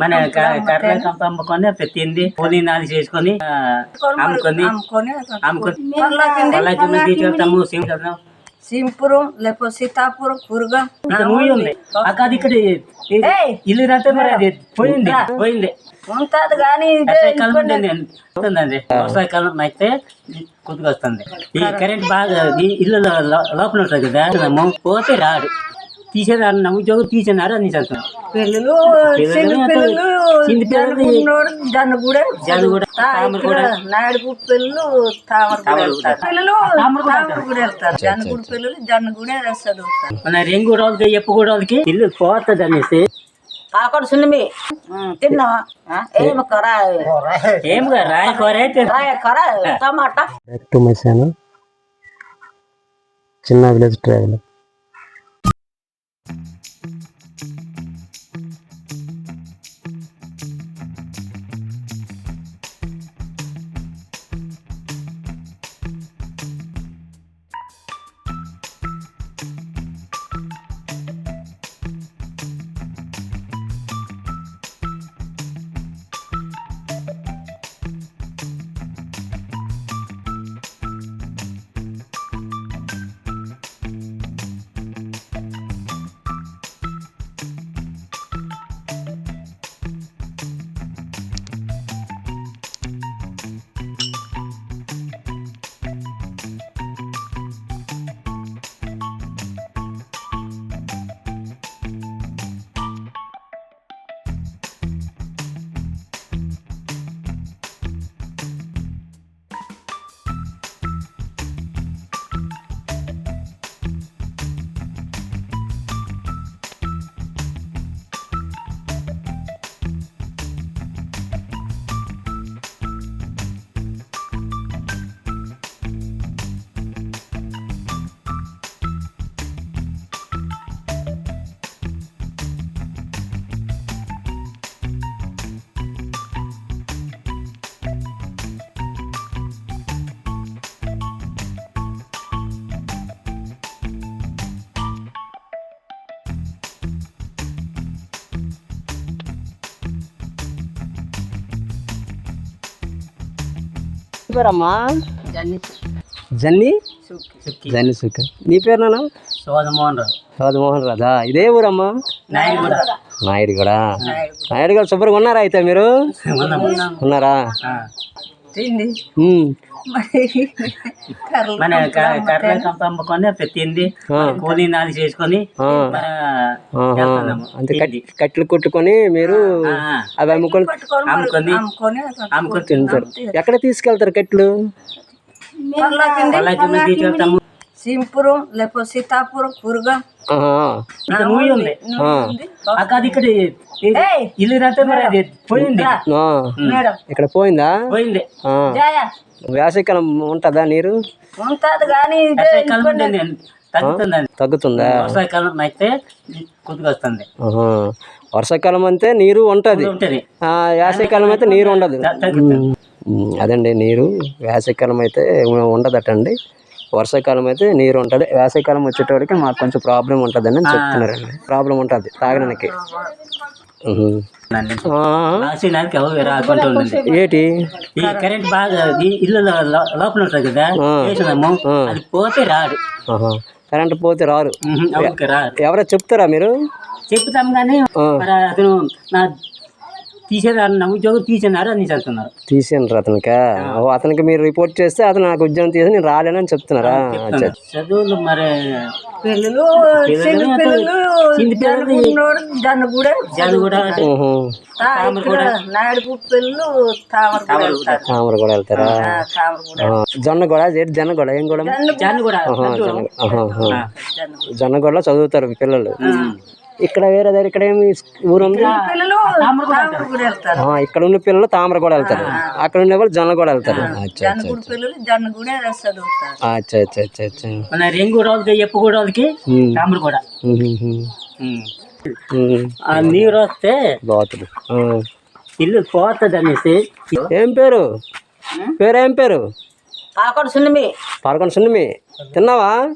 మన కర్ర అమ్ముకొని పెట్టింది పుదీనాలు చేసుకొని ఆ, అమ్ముకొని అమ్ముకొని. సింపురం లేకపోతే సీతాపురం కూరగా ఉంది. అక్క అది ఇక్కడ! ఇల్లు రాతే మరి అది పోయింది పోయింది. ఉంటది కానీ వర్షాకాలం ఉందండి. వస్తుందండి. వర్షాకాలం అయితే కొద్దిగా వస్తుంది ఈ కరెంట్ బాగా ఇల్లు లోపల ఉంటుంది కదా పోతే రాడు తీసేదారు నా ఉద్యోగం తీసేనారు అని చెప్తున్నాం పిల్లలు పిల్లలు చిన్న జనగూడ, తా- తామరగూడ. ఇక్కడ నాయుడుగు పిల్లలు పిల్లలు వెళ్తారు జనగుడు పిల్లలు జనగూడే చదువుతారు మన రెంగు రోజులకి ఎప్పు వాళ్ళకి ఇల్లు పోతుంది అనేసి. ఆకడు సున్నమి తిన్నావా? ఏం కర ఏమిగా రాయ కర టమాటా. బ్యాక్ టు మై ఛానల్ చిన్న విలేజ్ ట్రావెల్ పేరమ్మా జన్ని. జన్ని? సుఖ నీ పేరు నాన్న? సోదమోహన్ రావు. సోదమోహన్ రాధా ఇదే ఊరమ్మా? నాయన కూడా నాయుడు కూడా నాయుడు గారు శుభ్రంగా ఉన్నారా అయితే మీరు? ఉన్నారా? కర్రలు మన కర్ర కంప అమ్ముకొని పెట్టింది పుదీనాలు చేసుకొని ఆ. మన ఆహా. చేస్తున్నాము. అంతే కట్ కట్లు కొట్టుకొని మీరు. అవి అమ్ముకొని అమ్ముకొని అమ్ముకొని తింటారు ఎక్కడ తీసుకెళ్తారు మేము తీసుకెళ్తాము సింపురం లేకపోతే సీతాపురం కూరగా. ఉంది. అక్క అది ఇక్కడ ఇది- ఇల్లు రాతే మరి అది పోయింది. ఆ. మేడం. ఇక్కడ పోయిందా? పోయింది. ఆ. జాయ వేసవికాలం ఉంటుందా నీరు? ఉంటది కానీ తగ్గుతుందండి తగ్గుతుందా? వర్షాకాలం అయితే కొద్దిగా వస్తుంది. వర్షాకాలం అంతే నీరు ఉంటది. ఉంటుంది. ఆ, వేసవికాలం అయితే నీరు ఉండదు. అదండి నీరు. వేసవికాలం అయితే ఉండదటండి. వర్షాకాలం అయితే నీరు ఉంటుంది. వేసవికాలం వచ్చేటోడికి మాకు కొంచెం ప్రాబ్లం ఉంటుందని అని చెప్తున్నారండి. ప్రాబ్లం ఉంటుంది తాగడానికి. ఏటి? ఈ కరెంట్ బాగా ఇల్లు లోపల ఉంటుంది కదా అది పోతే రాడు. కరెంట్ పోతే రారు ఎవరో చెప్తారా మీరు? చెప్తాం కానీ అతను నా తీసేదారు నా ఉద్యోగం తీసేనారు అని చెప్తున్నారు. తీసేయండి అతనికి? ఓ అతనికి మీరు రిపోర్ట్ చేస్తే అతను నాకు ఉద్యోగం తీసి నేను రాలేనని చెప్తున్నారా. చదువులు మరి పిల్లలు కూడా పిల్లలు తామర కూడా వెళ్తారా. జొన్న కూడా జొన్న కూడా ఏం కూడా? కూడా. జొన్న ఆహా. జొన్న కూడా. చదువుతారు పిల్లలు. ఇక్కడ వేరే దగ్గర ఇక్కడ ఏమి ఊరు ఉంది ఇక్కడ ఉన్న పిల్లలు తామర కూడా వెళ్తారు. అక్కడ ఉన్న వాళ్ళు జొన్న కూడా వెళ్తారు. అచ్చా అచ్చా అచ్చా. అచ్చా. తామర కూడా. నీరు వస్తే బాతులు. ఇల్లు పోతుంది అనేసి. ఏం పేరు? పేరు ఏం పేరు? ఆకడు సున్నమి. పదకొండు సున్నమి. తిన్నావా?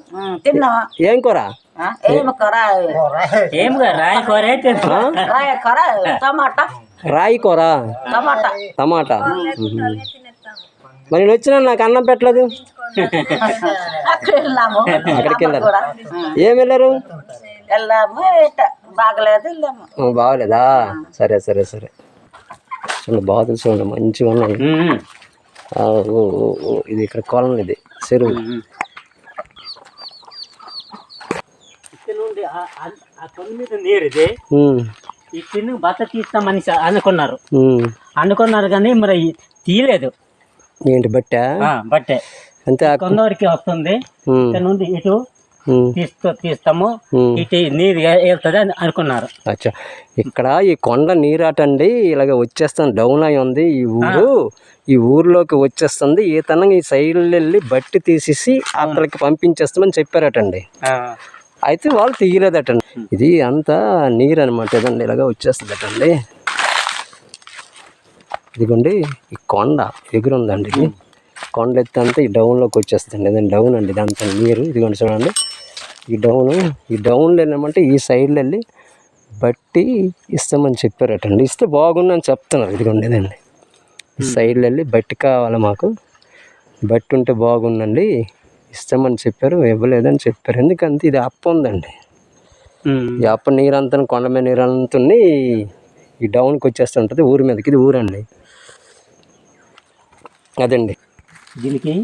తిన్నావా? ఏం కూర? ఆ, ఏమి కూర ఏముగా రాయి కూర అయితే రాయ కూర టమాటా. రాయి కూర. టమాటా. టమాటా. మ్మ్. మరి నేను వచ్చినా నాకు అన్నం పెట్టలేదు? అక్కడికి వెళ్ళారు. కూడా. ఏం వెళ్ళారు? బాగలేదు సరే సరే సరే. చూడండి బాతులు చూడండి మంచిగా ఉన్నాయి. ఇది ఇక్కడ కొలం ఇది చెరువు ఇక్కడ నుండి ఆ- కొండ మీద నీరు ఇది ఉమ్, ఈ కింద బట్ట తీస్తాం మనిషి అనుకున్నారు. ఉమ్. అనుకున్నారు కానీ మరి తీయలేదు. ఏంటి బట్టా? బట్టే. అంతే వరకు వస్తుంది. ఇక్కడ నుండి ఇటు తీస్తూ తీస్తాము. ఇటు నీరు వెళ్తుంది అని అనుకున్నారు. అచ్చా. ఇక్కడ ఈ కొండ నీరాటండి ఇలాగ వచ్చేస్తుంది డౌన్ అయి ఉంది ఈ ఊరు. ఈ ఊర్లోకి వచ్చేస్తుంది ఈతనంగా ఈ సైడ్ వెళ్ళి బట్టి తీసేసి అక్కడికి పంపించేస్తామని చెప్పారటండి. అయితే వాళ్ళు తీయలేదటండి. ఇది అంతా నీరు అనమాట ఇదండి ఇలాగ వచ్చేస్తుందటండి. ఇదిగోండి ఈ కొండ ఎగురుందండి ఇది. కొండ ఎత్తి అంతా ఈ డౌన్లోకి వచ్చేస్తుందండి. ఇదండి డౌన్ అండి ఇదంతా నీరు. ఇదిగోండి చూడండి. ఈ డౌన్ ఈ డౌన్లో ఏమంటే ఈ సైడ్లో వెళ్ళి బట్టి ఇస్తామని చెప్పారటండి. ఇస్తే బాగుందని చెప్తున్నారు. ఇదిగోండి ఇదండి ఈ సైడ్లో వెళ్ళి బట్టి కావాలి మాకు? బట్టి ఉంటే బాగుందండి. ఇస్తామని చెప్పారు ఇవ్వలేదని చెప్పారు. ఎందుకంటే ఇది అప్ప ఉందండి. ఈ అప్ప నీరంతా కొండ మీద నీరంతా ఈ డౌన్కి వచ్చేస్తుంటుంది ఊరి మీదకి. ఇది ఊరండి. అదండి. దీనికి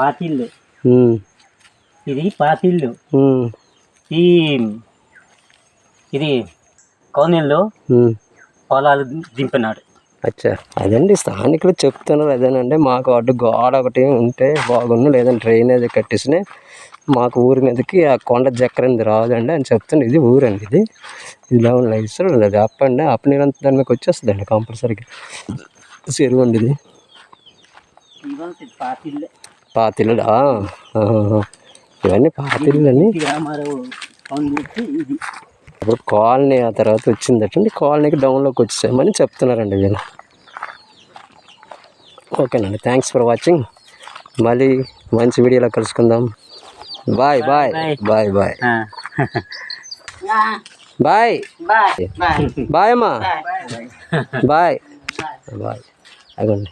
పాతిళ్ళు ఇది పాతిళ్ళు ఈ ఇది కోనెల్లో ఉమ్. పొలాలు దింపినాడు. అచ్చా. అదండి స్థానికులు చెప్తున్నారు అదేనండి మాకు అడ్డు గోడ ఒకటి ఉంటే బాగుండు లేదంటే డ్రైనేజ్ కట్టేసినా మాకు ఊరి మీదకి ఆ కొండ జక్కరింది రాదండి అని చెప్తుంది ఇది ఊరండి ఇది. ఇది డౌన్ లైట్స్ అది అప్ అండి అప్ దాని మీకు వచ్చేస్తుందండి కంపల్సరీగా. చెరువు అండి ఇది. పాతిల్లు ఇవన్నీ పాతిల్లు అని ఇప్పుడు కాలనీ ఆ తర్వాత వచ్చిందటండి. కాలనీకి డౌన్లోకి వచ్చేసామని చెప్తున్నారండి వీళ్ళు. ఓకేనండి. Thanks for watching. మళ్ళీ మంచి వీడియోలో కలుసుకుందాం. Bye bye. Bye bye. ఆ. బాయ్. Bye bye. బాయ్ అమ్మా. బాయ్. బాయ్. అగోండి.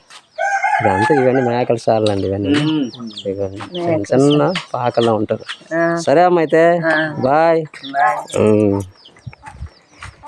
ఇదంతా ఇవన్నీ మేకల సార్లు అండి ఇవన్నీ. ఇవన్నీ చిన్న చిన్న పాకల్లో ఉంటారు. సరే అమ్మ అయితే. బాయ్.